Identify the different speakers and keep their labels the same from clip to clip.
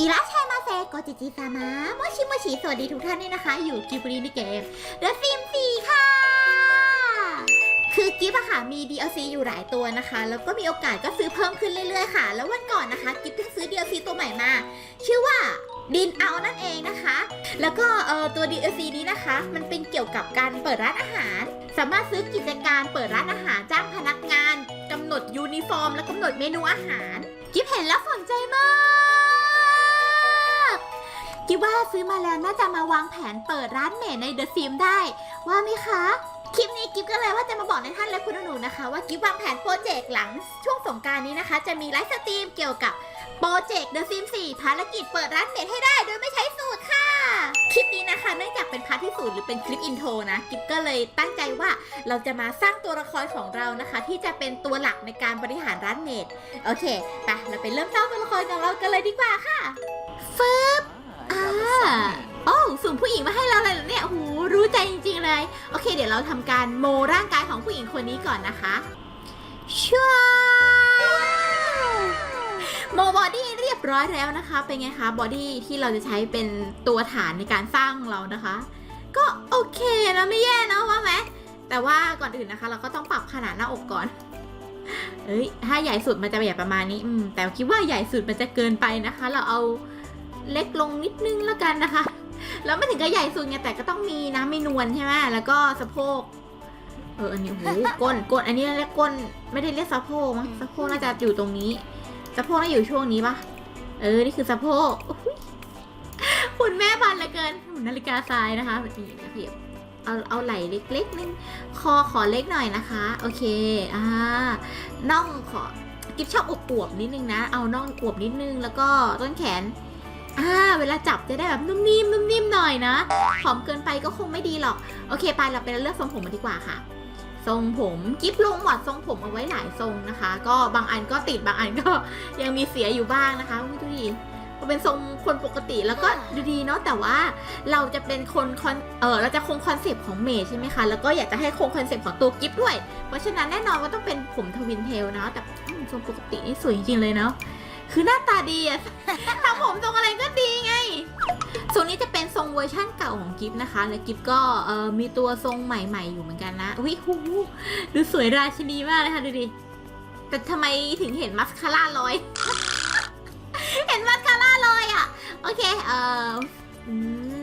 Speaker 1: อิราชัยมาเซโกจิจิซามะโมชิโมชิสวัสดีทุกท่านด้วยนะคะ อยู่กิบรีในเกม The Sim 4ค่ะ คือกิฟอะค่ะมี DLC อยู่หลายตัวนะคะ แล้วก็มีโอกาสก็ซื้อเพิ่มขึ้นเรื่อยๆค่ะ แล้ววันก่อนนะคะ กิฟเพิ่งซื้อ DLC ตัวใหม่มา ชื่อว่าดินเอานั่นเองนะคะ แล้วก็เออตัว DLC นี้นะคะ มันเป็นเกี่ยวกับการเปิดร้านอาหาร สามารถซื้อกิจการเปิดร้านอาหารจ้างพนักงานกำหนดยูนิฟอร์ม และกำหนดเมนูอาหาร กิฟเห็นแล้วสนใจมาก กิฟว่าซื้อมาแล้วน่าจะมาวางแผนเปิดร้านเมดในเดอะซิมได้ ว่าไหมคะ คลิปนี้กิฟก็เลยว่าจะมาบอกในท่านและคุณหนูนะคะ ว่ากิฟวางแผนโปรเจกต์หลังช่วงสงการนี้นะคะ จะมีไลฟ์สตรีมเกี่ยวกับโปรเจกต์ The Sim 4ภารกิจเปิดร้านเน็ตให้ได้โดยไม่ใช้สูตรค่ะ คลิปนี้นะคะเนื่องจากเป็นพาร์ทที่สูตรหรือเป็นคลิปอินโทรนะกิฟก็เลยตั้งใจว่าเราจะมาสร้างตัวละครของเรานะคะ ที่จะเป็นตัวหลักในการบริหารร้านเน็ตโอเคไปเราไปเริ่มสร้างตัวละครของเรากันเลยดีกว่าค่ะฟึบอ่า โอ้สุ่มผู้หญิงมาให้เราเลยเหรอเนี่ยโอ้โหรู้ใจจริงๆเลย โอเค เดี๋ยวเราทำการโมร่างกายของผู้หญิงคนนี้ก่อนนะคะชัวโมบอดี้เรียบร้อยแล้วนะคะ เป็นไงคะบอดี้ที่เราจะใช้เป็นตัวฐานในการสร้างเรานะคะ ก็โอเคนะไม่แย่นะว่าไหมแต่ว่าก่อนอื่นนะคะ เราก็ต้องปรับขนาดหน้าอกก่อน เอ้ยถ้าใหญ่สุดมันจะใหญ่ประมาณนี้ อืมแต่คิดว่าใหญ่สุดมันจะเกินไปนะคะ เราเอา เล็กลงนิดนึงแล้วกันนะคะ แล้วไม่ถึงกับใหญ่สุดไงแต่ก็ต้องมีน้ำไม่นวลใช่ไหมแล้วก็สะโพกเอออันนี้โอ้โหก้นก้นอันนี้เรียกก้นไม่ได้เรียกสะโพกมั้งสะโพกน่าจะอยู่ตรงนี้สะโพกน่าอยู่ช่วงนี้ปะเออนี่คือสะโพกอุ๊ยคุณแม่พันเหลือเกินหุ่นนาฬิกาทรายนะคะนี่เทียบเอาเอาไหล่เล็กๆนึงคอขอเล็กหน่อยนะคะ โอเคอ่าน่องขอกิฟชอบอวบๆนิดนึงนะ เอาน่องอวบนิดนึง แล้วก็ต้นแขน อ่าเวลาจับจะได้แบบนุ่มนิ่มนุ่มนิ่มหน่อยนะผอมเกินไปก็คงไม่ดีหรอก โอเคไปเราไปเลือกทรงผมมาดีกว่าค่ะ ทรงผมกิฟลงหมวดทรงผมเอาไว้หลายทรงนะคะ ก็บางอันก็ติดบางอันก็ยังมีเสียอยู่บ้างนะคะอุ๊ยดูดิก็เป็นทรงคนปกติแล้วก็ดูดีเนาะแต่ว่าเราจะเป็นคนคอนเออเราจะคงคอนเซปต์ของเมย์ใช่ไหมคะ แล้วก็อยากจะให้คงคอนเซปต์ของตัวกิฟด้วย เพราะฉะนั้นแน่นอนว่าต้องเป็นผมทวินเทลนะแต่อืมทรงปกตินี่สวยจริงๆเลยเนาะ คือหน้าตาดีอะ ทำผมทรงอะไรก็ดีไงส่วนนี้จะเป็นทรงเวอร์ชั่นเก่าของกิฟนะคะ และกิฟก็เออมีตัวทรงใหม่ ๆ อยู่เหมือนกันนะ อุ้ยหูดูสวยราชินีมากเลยค่ะดูดิ แต่ทำไมถึงเห็นมัสคาร่าลอย เห็นมัสคาร่าลอยอะโอเค เอออืม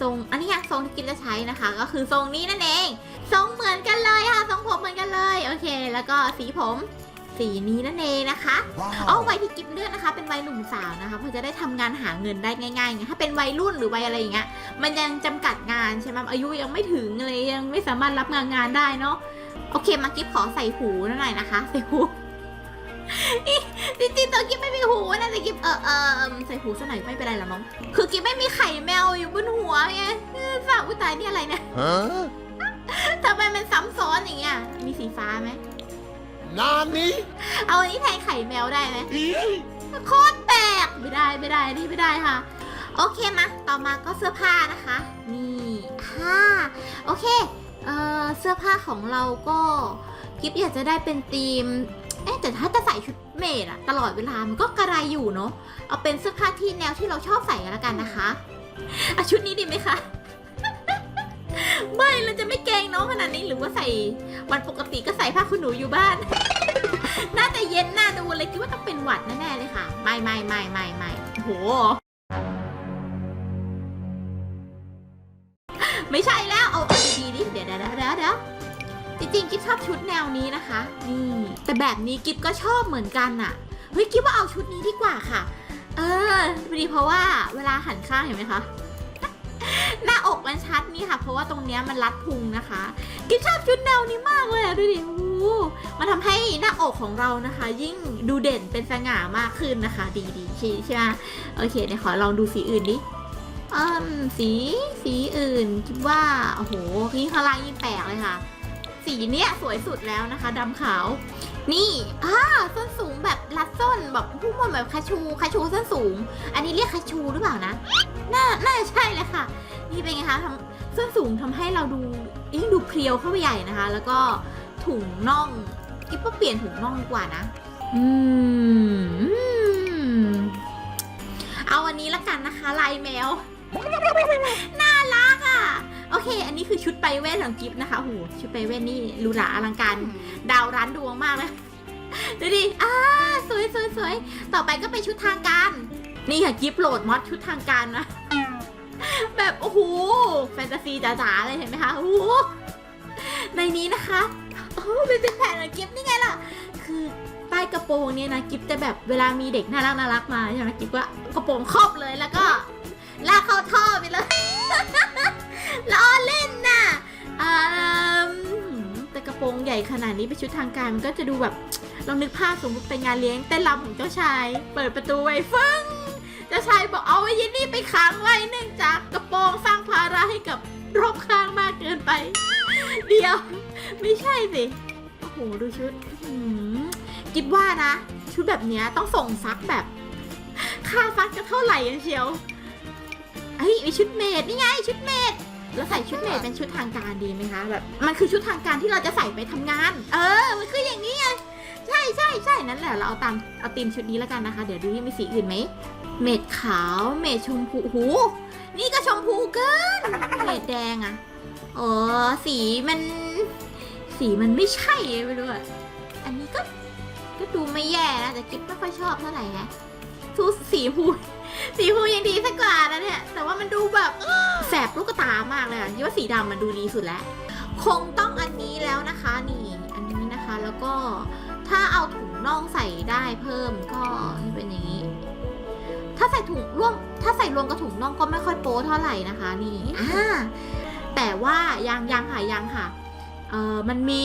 Speaker 1: ทรง อันนี้ไงทรงที่กิฟจะใช้นะคะ ก็คือทรงนี้นั่นเอง ทรงเหมือนกันเลยค่ะ ทรงผมเหมือนกันเลย โอเค แล้วก็สีผม สีนี้นั่นเองนะคะอ๋อวัยที่กิฟเลือกนะคะ เป็นวัยหนุ่มสาวนะคะเพื่อจะได้ทำงานหาเงินได้ง่ายๆไงถ้าเป็นวัยรุ่นหรือวัยอะไรอย่างเงี้ยมันยังจำกัดงานใช่ไหมอายุยังไม่ถึงอะไรยังไม่สามารถรับงานงานได้เนาะโอเคมากิฟขอใส่หูหน่อยนะคะ ใส่หูอีจริงๆตัวกิฟไม่มีหูนะแต่กิฟเออเออใส่หูสักหน่อยไม่เป็นไรหรอกมั้งคือกิฟไม่มีไข่แมวอยู่บนหัวไงเออสาวอุยตายนี่อะไรเนี่ย
Speaker 2: Huh?
Speaker 1: ทำไมมันซ้ำซ้อนอย่างเงี้ยมีสีฟ้าไหม
Speaker 2: Nani?
Speaker 1: เอาอันนี้แทนไข่แมวได้ไหมโคตรแปลกไม่ได้ไม่ได้นี่ไม่ได้ค่ะ โอเคมาต่อมาก็เสื้อผ้านะคะ นี่ค่ะ โอเคเอ่อเสื้อผ้าของเราก็กิฟอยากจะได้เป็นธีมเอ๊ะแต่ถ้าจะใส่ชุดเมดอะตลอดเวลามันก็กระไรอยู่เนาะเอาเป็นเสื้อผ้าที่แนวที่เราชอบใส่กันแล้วกันนะคะอะชุดนี้ดีไหมคะ ไม่เราจะไม่เกงน้องขนาดนี้หรือว่าใส่วันปกติก็ใส่ผ้าขนหนูอยู่บ้าน น่าจะเย็นน่าดูเลยคิดว่าต้องเป็นหวัดแน่ๆเลยค่ะ ไม่ไม่ไม่ไม่ไม่โห ไม่ใช่แล้วเอาเอาดีๆดิเดี๋ยวเดี๋ยวเดี๋ยวเดี๋ยวจริงๆกิ๊บชอบชุดแนวนี้นะคะ นี่ แต่แบบนี้กิ๊บก็ชอบเหมือนกันอะเฮ้ยกิ๊บว่าเอาชุดนี้ดีกว่าค่ะ เออพอดีเพราะว่าเวลาหันข้างเห็นไหมคะ หน้าอกมันชัดนี่ค่ะ เพราะว่าตรงเนี้ยมันรัดพุงนะคะกิ๊บชอบชุดแนวนี้มากเลยอะดูดิโอ้โหมันทำให้หน้าอกของเรานะคะ ยิ่งดูเด่นเป็นสง่ามากขึ้นนะคะ ดีดีใช่ใช่ไหมโอเคเดี๋ยวขอลองดูสีอื่นดิอืมสีสีอื่นคิดว่าโอ้โหยิ่งข้างล่างยิ่งแปลกเลยค่ะ สีเนี้ยสวยสุดแล้วนะคะดำขาว นี่อ่าส้นสูงแบบรัดส้นแบบพุ่งมาแบบคาชูคาชูส้นสูง อันนี้เรียกคาชูหรือเปล่านะ น่าน่าจะใช่เลยค่ะ นี่เป็นไงคะทำส้นสูงทำให้เราดูยิ่งดูเพรียวเข้าไปใหญ่นะคะ แล้วก็ถุงน่องกิ๊บก็เปลี่ยนถุงน่องดีกว่านะ อืมอืมเอาวันนี้ละกันนะคะลายแมว น่ารักอะ โอเค อันนี้คือชุดไปเวทของกิฟต์นะคะโหชุดไปเวทนี่หรูหราอลังการ ดาวร้านดวงมากเลยดูดิ อ่า สวยสวยสวยต่อไปก็เป็นชุดทางการ นี่ค่ะกิฟต์โหลดมอดชุดทางการนะ แบบโอ้โหแฟนตาซีจ๋าๆเลยเห็นไหมคะโอ้โหในนี้นะคะโอ้เป็นเป็นแผ่นอกิฟต์นี่ไงล่ะ คือใต้กระโปรงเนี่ยนะกิฟต์จะแบบเวลามีเด็กน่ารักน่ารักมาใช่ไหมกิฟต์ก็กระโปรงครอบเลยแล้วก็ลากเข้าท่อไปเลยล้อเล่นน่ะแต่กระโปรงใหญ่ขนาดนี้เป็นชุดทางการมันก็จะดูแบบลองนึกภาพสมมติเป็นงานเลี้ยงเต้นรำของเจ้าชาย เปิดประตูไว้ฟึ้ง เจ้าชายบอกเอาไว้ยินนี่ไปขังไว้เนื่องจากกระโปรงสร้างภาระให้กับรอบข้างมากเกินไป เดียว ไม่ใช่สิ โอ้โห ดูชุดคิดว่านะ ชุดแบบนี้ต้องส่งซักแบบ ค่าซักจะเท่าไหร่กันเชียวเฮ้ยมีชุดเมดนี่ไง ชุดเมดแล้วใส่ชุดเมดเป็นชุดทางการดีไหมคะแบบมันคือชุดทางการที่เราจะใส่ไปทำงาน เออ มันคืออย่างนี้ไง ใช่ใช่ใช่นั่นแหละ เราเอาตามเอาตีมชุดนี้แล้วกันนะคะ เดี๋ยวดูที่มีสีอื่นไหม เม็ดขาว เม็ดชมพูหู นี่ก็ชมพูเกิน เม็ดแดงอะเออสีมัน สีมันไม่ใช่ไม่รู้อะอันนี้ก็ ก็ดูไม่แย่นะแต่กิ๊บไม่ค่อยชอบเท่าไหร่ฮะทูสีพูสีพูยังดีสักกว่านะเนี่ย แต่ว่ามันดูแบบแสบลูกตามากเลยอะคิดว่าสีดำมันดูดีสุดแล้ว คงต้องอันนี้แล้วนะคะ นี่ อันนี้นะคะ แล้วก็ ถ้าเอาถุงน่องใส่ได้เพิ่มก็เป็นอย่างนี้ ถ้าใส่ถุงร่วม ถ้าใส่รวมกับถุงน่องก็ไม่ค่อยโป๊เท่าไหร่นะคะนี่อ่าแต่ว่ายังยังค่ะยังค่ะเออมันมี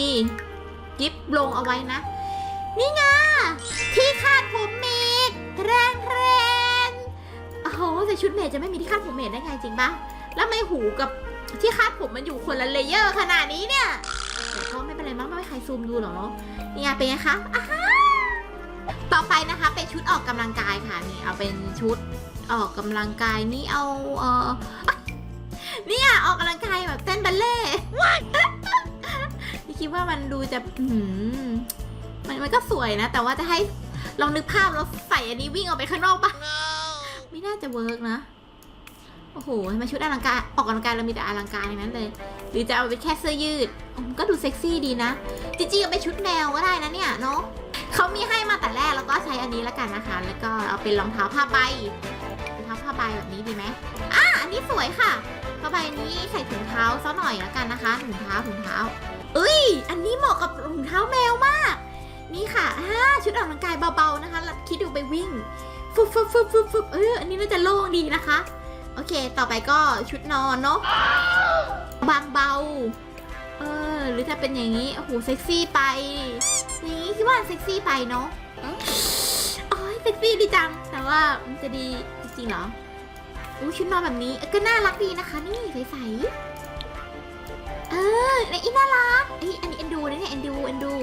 Speaker 1: กิฟลงเอาไว้นะ นี่ไงที่คาดผมเมดแรงแรงโอ้โหใส่ชุดเมดจะไม่มีที่คาดผมเมดได้ไงจริงปะแล้วไม่หูกับที่คาดผมมันอยู่คนละเลเยอร์ขนาดนี้เนี่ยแต่ก็ไม่ เป็นไรมั้งไม่มีใครซูมดูหรอกเนาะนี่ไงเป็นไงคะอ่าฮะต่อไปนะคะเป็นชุดออกกำลังกายค่ะนี่เอาเป็นชุดออกกำลังกายนี่เอาเออเนี่ยออกกำลังกายแบบเต้นบัลเล่ต์พี่คิดว่ามันดูจะอื้อหือมันมันก็สวยนะ แต่ว่าจะให้ลองนึกภาพเราใส่อันนี้วิ่งออกไปข้างนอกปะไม่น่าจะเวิร์กนะ โอ้โหทำไมชุดอลังการออกกำลังกายเรามีแต่อลังการอย่างนั้นเลย หรือจะเอาไปแค่เสื้อยืด ก็ดูเซ็กซี่ดีนะ จริงๆเอาไปชุดแมวก็ได้นะเนี่ยเนาะเขามีให้มาแต่แรกแล้วก็ใช้อันนี้แล้วกันนะคะ แล้วก็เอาเป็นรองเท้าผ้าใบรองเท้าผ้าใบแบบนี้ดีไหมอะอันนี้สวยค่ะผ้าใบนี้ใส่ถุงเท้าซะหน่อยแล้วกันนะคะถุงเท้าถุงเท้า เอ้ย อันนี้เหมาะกับถุงเท้าแมวมาก นี่ค่ะอ่าชุดออกกำลังกายเบาๆนะคะคิดดูไปวิ่งฟึบฟึบฟึบฟึบฟึบเอออันนี้น่าจะโล่งดีนะคะ โอเค ต่อไปก็ชุดนอนเนาะ บางเบา เออ หรือถ้าเป็นอย่างนี้ โอ้โห เซ็กซี่ไปนี่คิดว่าเซ็กซี่ไปเนาะโอ้ยเซ็กซี่ดีจัง แต่ว่ามันจะดีจริงเหรออู้ชุดนอนแบบนี้ก็น่ารักดีนะคะ นี่ใสๆเออในอีน่ารักเอ้ยอันนี้เอ็นดูนะเนี่ยเอ็นดูเอ็นดู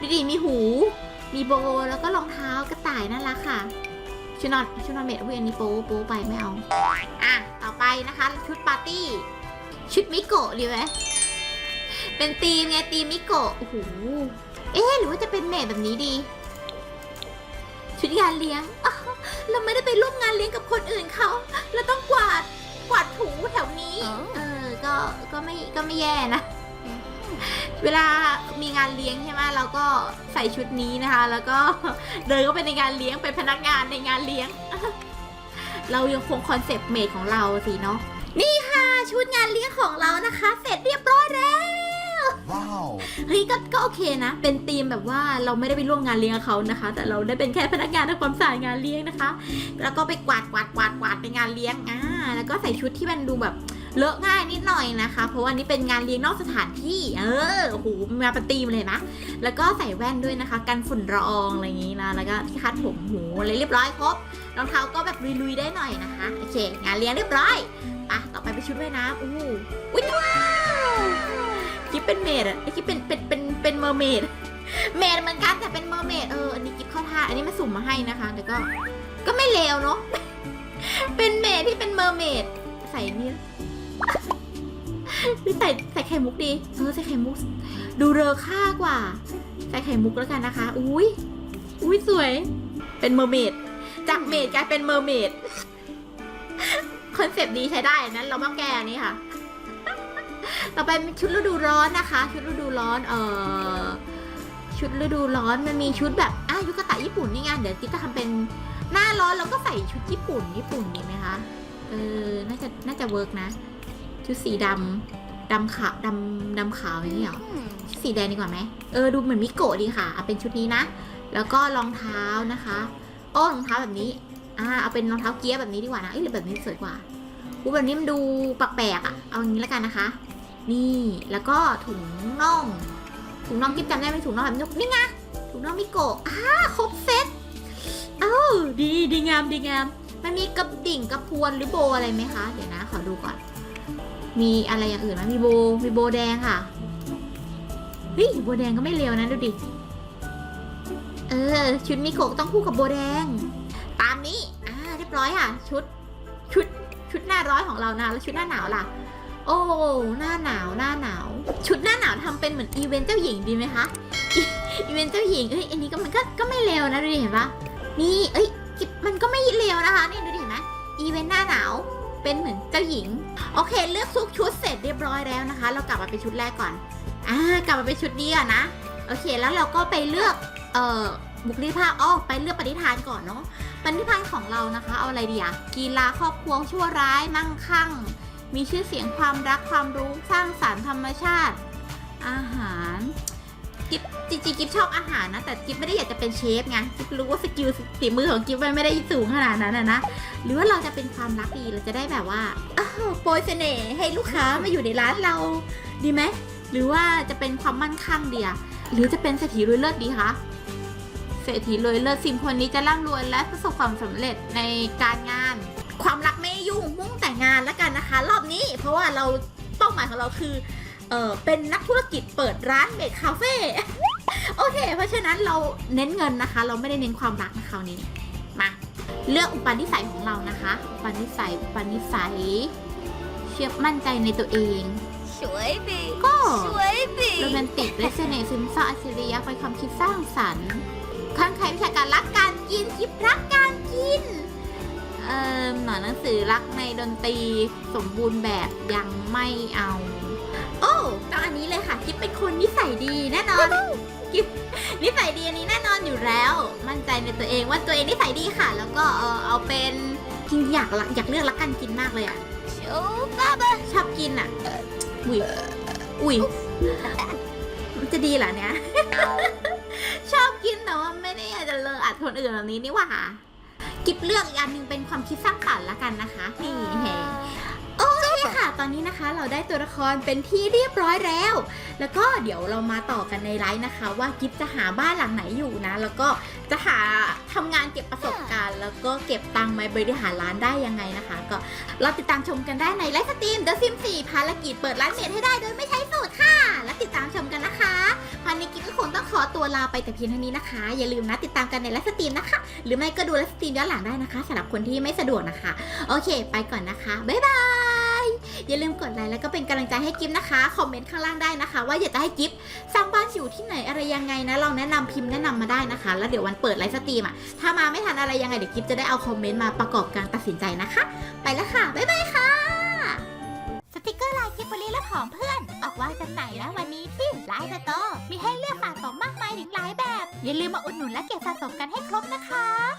Speaker 1: ดูดิมีหู มีโบแล้วก็รองเท้ากระต่ายน่ารักค่ะ ชุดนอนชุดนอนเมดอุ้ยอันนี้โป๊โป๊ไปไม่เอา อะ ต่อไปนะคะ ชุดปาร์ตี้ ชุดมิโกะดีไหมเป็นธีมไงธีมมิโกะโอ้โหเอ๊ะหรือว่าจะเป็นเมดแบบนี้ดี ชุดงานเลี้ยงอ้าวเราไม่ได้ไปร่วมงานเลี้ยงกับคนอื่นเขาเราต้องกวาดกวาดถูแถวนี้
Speaker 3: อ๋อ
Speaker 1: เออ ก็ก็ไม่ก็ไม่แย่นะ เวลามีงานเลี้ยงใช่ไหมเราก็ใส่ชุดนี้นะคะ แล้วก็เดินเข้าไปในงานเลี้ยงเป็นพนักงานในงานเลี้ยง เรายังคงคอนเซปต์เมดของเราสิเนาะนี่ค่ะชุดงานเลี้ยงของเรานะคะ เสร็จเรียบร้อยแล้ว
Speaker 2: Wow.
Speaker 1: เฮ้ยก็ก็โอเคนะ เป็นธีมแบบว่าเราไม่ได้ไปร่วมงานเลี้ยงกับเขานะคะ แต่เราได้เป็นแค่พนักงานทำความสะอาดงานเลี้ยงนะคะ แล้วก็ไปกวาดกวาดกวาดกวาดไปงานเลี้ยงอ่าแล้วก็ใส่ชุดที่มันดูแบบ เลอะง่ายนิดหน่อยนะคะ เพราะว่านี่เป็นงานเลี้ยงนอกสถานที่ เออโอ้โหมาเป็นธีมเลยนะ แล้วก็ใส่แว่นด้วยนะคะ กันฝุ่นละอองอะไรอย่างนี้นะ แล้วก็ที่คาดผมหูอะไรเรียบร้อยครบ รองเท้าก็แบบลุยๆได้หน่อยนะคะ โอเค งานเลี้ยงเรียบร้อยอะต่อไปเป็นชุดว่ายน้ำอู้หูอุ้ยว้าวกิ๊บเป็นเมดอะไอ้กิ๊บเป็น เป็น เป็น เป็นเมอร์เมด เมดเหมือนกันแต่เป็นเมอร์เมด เออ อันนี้กิ๊บเข้าท่า อันนี้มาสุ่มมาให้นะคะ แต่ก็ ก็ไม่เลวเนาะ เป็นเมดที่เป็นเมอร์เมด ใส่นี่ หรือใส่ใส่ไข่มุกดีเออใส่ไข่มุก ดูเรอค่ากว่า ใส่ไข่มุกแล้วกันนะคะ อุ้ยอุ้ยสวย เป็นเมอร์เมดจากเมดกลายเป็นเมอร์เมดคอนเซปต์ดีใช้ได้นั้นเรามาแก้อันนี้ค่ะ ต่อไปเป็นชุดฤดูร้อนนะคะ ชุดฤดูร้อน เออชุดฤดูร้อนมันมีชุดแบบอะยุกะตะญี่ปุ่นนี่ไงเดี๋ยวติ๊กจะทำเป็นหน้าร้อนเราก็ใส่ชุดญี่ปุ่นญี่ปุ่นดีไหมคะ เออ น่าจะ น่าจะเวิร์กนะ ชุดสีดำดำขาวดำดำขาวอย่างนี้เหรอชุดสีแดงดีกว่าไหมเออดูเหมือนมิโกะดีค่ะเอาเป็นชุดนี้นะ แล้วก็รองเท้านะคะโอ้รองเท้าแบบนี้อ่าเอาเป็นรองเท้าเกียร์แบบนี้ดีกว่านะเอ้ยหรือแบบนี้สวยกว่าอูแบบนี้มันดูแปลกๆอะเอาอย่างนี้แล้วกันนะคะ นี่แล้วก็ถุงน่องถุงน่องกิ๊บจำได้ไหมถุงน่องแบบนี้นี่ไงถุงน่องมิโกะอ่าครบเซ็ตเอ้าดีดีงามดีงามมันมีกระดิ่งกระพวนหรือโบอะไรไหมคะ เดี๋ยวนะ ขอดูก่อน มีอะไรอย่างอื่นไหมมีโบ มีโบแดงค่ะ เฮ้ย โบแดงก็ไม่เลวนะดูดิ เออ ชุดมิโกะต้องคู่กับโบแดง ตามนี้ อ่า เรียบร้อยค่ะ ชุด ชุด ชุดหน้าร้อนของเรานะ แล้วชุดหน้าหนาวล่ะ โอ้ หน้าหนาว หน้าหนาว ชุดหน้าหนาวทำเป็นเหมือนอีเวนต์เจ้าหญิงดีไหมคะ อีเวนต์เจ้าหญิง เอ้ย อันนี้ก็มันก็ ก็ไม่เลวนะดูดิเห็นปะนี่ เอ้ย มันก็ไม่เลวนะคะ นี่ดูดิเห็นไหมอีเวนต์หน้าหนาว เป็นเหมือนเจ้าหญิง โอเค เลือกซุกชุดเสร็จเรียบร้อยแล้วนะคะ เรากลับมาเป็นชุดแรกก่อน อ่ากลับมาเป็นชุดนี้ก่อนนะ โอเค แล้วเราก็ไปเลือก เอ่อ บุคลิกภาพอ้อไปเลือกปณิธานก่อนเนาะ ปณิธานของเรานะคะ เอาอะไรดีอะกีฬาครอบครัวชั่วร้าย มั่งคั่ง มีชื่อเสียงความรักความรู้ สร้างสารรค์ธรรมชาติ อาหาร กิฟจริงๆกิฟชอบอาหารนะ แต่กิฟไม่ได้อยากจะเป็นเชฟไงกิฟรู้ว่าสกิลฝีมือของกิฟมันไม่ได้สูงขนาดนั้นนะ หรือว่าเราจะเป็นความรักดีเราจะได้แบบว่าอ้าโปรยเสน่ห์ให้ลูกค้ามาอยู่ในร้านเราดีไหมหรือว่าจะเป็นความมั่นคงเดียหรือจะเป็นเศรษฐีรวยเลิศดีคะเศรษฐีรวยเลิศสิ่งคนนี้จะร่ำรวยและประสบความสำเร็จในการงาน ความรักไม่ยุ่งมุ่งแต่งงานแล้วกันนะคะ รอบนี้เพราะว่าเรา เป้าหมายของเราคือเออเป็นนักธุรกิจเปิดร้านเบรกคาเฟ่โอเค เพราะฉะนั้นเราเน้นเงินนะคะ เราไม่ได้เน้นความรักนะคราวนี้มาเลือกอุปนิสัยของเรานะคะอุปนิสัยอุปนิสัย เชื่อมั่นใจในตัวเอง
Speaker 3: สวยบี
Speaker 1: ก็
Speaker 3: สวยบี
Speaker 1: โรแมนติกเลสเนซึมซศร้าอัจฉริยะเปความคิดสร้างสรรค์ข้างใครวิชาการรักการกินคิดรักการกิน หน่อยหนังสือรักในดนตรีสมบูรณ์แบบยังไม่เอา โอ้ตอนนี้เลยค่ะกิ๊บเป็นคนนิสัยดีแน่นอนกิ๊บนิสัยดีอันนี้แน่นอนอยู่แล้ว มั่นใจในตัวเองว่าตัวเองนิสัยดีค่ะ แล้วก็เออเอาเป็นกินอยากรักอยากเลือกรักกันกินมากเลยอะ
Speaker 3: โอ้บ้า
Speaker 1: ชอบกินอะอุ้ยอุ้ยจะดีเหรอเนี่ยชอบกินแต่ว่าไม่ได้อยากจะเลอะอัดคนอื่นแบบนี้นี่หว่า กิบเลือกอีกอันหนึงเป็นความคิดสร้างสรรค์ละกันนะคะนี่แฮโอเคค่ะ ตอนนี้นะคะเราได้ตัวละครเป็นที่เรียบร้อยแล้ว แล้วก็เดี๋ยวเรามาต่อกันในไลฟ์นะคะ ว่ากิฟจะหาบ้านหลังไหนอยู่นะ แล้วก็จะหาทำงานเก็บประสบการณ์ แล้วก็เก็บตังค์มาบริหารร้านได้ยังไงนะคะ ก็เราติดตามชมกันได้ในไลฟ์สตรีม The Sims 4ภารกิจเปิดร้านเน็ตให้ได้โดยไม่ใช้สูตรค่ะ แล้วติดตามชมกันนะคะ พันนี้กิ๊กก็คงต้องขอตัวลาไปแต่เพียงเท่านี้นะคะ อย่าลืมนะติดตามกันในไลฟ์สตรีมนะคะ หรือไม่ก็ดูไลฟ์สตรีมย้อนหลังได้นะคะสำหรับคนที่ไม่สะดวกนะคะ โอเค ไปก่อนนะคะ บ๊ายบาย อย่าลืมกดไลค์แล้วก็เป็นกำลังใจให้กิฟนะคะ คอมเมนต์ข้างล่างได้นะคะ ว่าอยากจะให้กิฟสร้างบ้านอยู่ที่ไหนอะไรยังไงนะลองแนะนำพิมพ์แนะนำมาได้นะคะ แล้วเดี๋ยววันเปิดไลฟ์สตรีมอะถ้ามาไม่ทันอะไรยังไงเดี๋ยวกิฟจะได้เอาคอมเมนต์มาประกอบการตัดสินใจนะคะ ไปแล้วค่ะบ๊ายบายค่ะ สติกเกอร์ลายกิบบลีและผอมเพื่อน ออกวางจำหน่ายแล้ววัน นี้ที่ไลน์สโตร์มีให้เลือกสะสมมากมายถึงหลายแบบ อย่าลืมมาอุดหนุนและเก็บสะสมกันให้ครบนะคะ